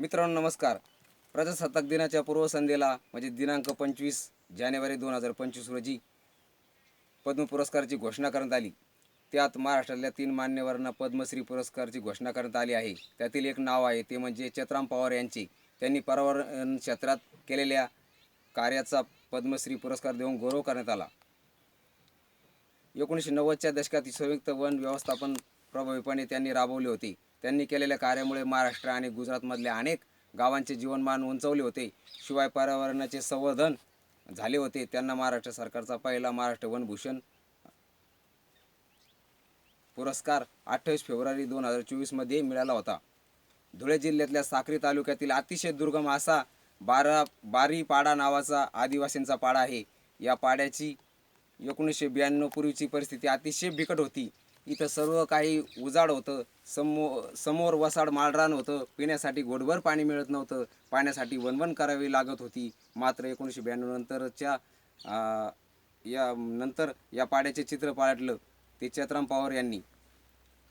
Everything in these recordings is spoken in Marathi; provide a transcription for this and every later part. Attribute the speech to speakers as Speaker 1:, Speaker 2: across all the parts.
Speaker 1: मित्रांनो नमस्कार. प्रजासत्ताक दिनाच्या पूर्वसंध्येला म्हणजे दिनांक पंचवीस जानेवारी दोन हजार पंचवीस रोजी पद्म पुरस्काराची घोषणा करण्यात आली. त्यात महाराष्ट्रातल्या तीन मान्यवरांना पद्मश्री पुरस्काराची घोषणा करण्यात आली आहे. त्यातील एक नाव आहे ते म्हणजे चतराम पवार यांचे. त्यांनी पर्यावरण क्षेत्रात केलेल्या कार्याचा पद्मश्री पुरस्कार देऊन गौरव करण्यात आला. एकोणीसशे नव्वदच्या दशकात संयुक्त वन व्यवस्थापन प्रभावीपणे त्यांनी राबवले होते. त्यांनी केलेल्या कार्यामुळे महाराष्ट्र आणि गुजरातमधल्या अनेक गावांचे जीवनमान उंचावले होते. शिवाय पर्यावरणाचे संवर्धन झाले होते. त्यांना महाराष्ट्र सरकारचा पहिला महाराष्ट्र वनभूषण पुरस्कार अठ्ठावीस फेब्रुवारी दोन हजार चोवीसमध्ये मिळाला होता. धुळे जिल्ह्यातल्या साक्री तालुक्यातील अतिशय दुर्गम असा बारा बारीपाडा नावाचा आदिवासींचा पाडा आहे. या पाड्याची एकोणीसशे ब्याण्णव पूर्वीची परिस्थिती अतिशय बिकट होती. इथं सर्व काही उजाड होतं. समो समोर वसाड माळरान होतं. पिण्यासाठी गोडभर पाणी मिळत नव्हतं. पाण्यासाठी वनवन करावी लागत होती. मात्र एकोणीसशे ब्याण्णव नंतरच्या या नंतर या पाड्याचे चित्र पाडलं ते चेतराम पवार यांनी.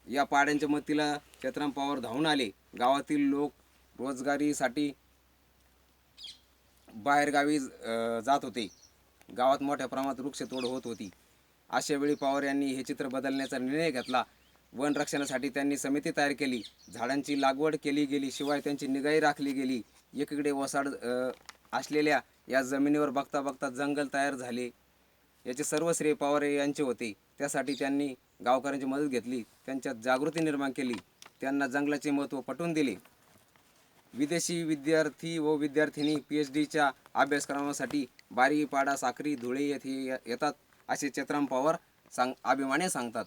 Speaker 1: या पाड्यांच्या मतीला चेतराम पवार धावून आले. गावातील लोक रोजगारीसाठी बाहेरगावी जात होते. गावात मोठ्या प्रमाणात वृक्षतोड होत होती. अशा वेळी पवार यांनी हे चित्र बदलण्याचा निर्णय घेतला. वन रक्षणासाठी त्यांनी समिती तयार केली. झाडांची लागवड केली गेली शिवाय त्यांची निगाही राखली गेली. एकीकडे वसाड असलेल्या या जमिनीवर बघता बघता जंगल तयार झाले. याचे सर्व श्रेय पवार यांचे होते. त्यासाठी त्यांनी गावकऱ्यांची मदत घेतली. त्यांच्यात जागृती निर्माण केली. त्यांना जंगलाचे महत्त्व पटवून दिले. विदेशी विद्यार्थी व विद्यार्थिनी पी एच डीच्या अभ्यासक्रमासाठी बारीपाडा साक्री धुळे येथे येतात. असे चेतराम पवार सांग अभिमाने सांगतात.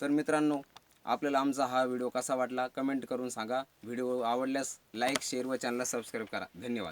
Speaker 1: तर मित्रांनो आपल्याला आमचा हा व्हिडिओ कसा वाटला? कमेंट करून सांगा. व्हिडिओ आवडल्यास लाईक शेअर व चॅनलला सबस्क्राईब करा. धन्यवाद.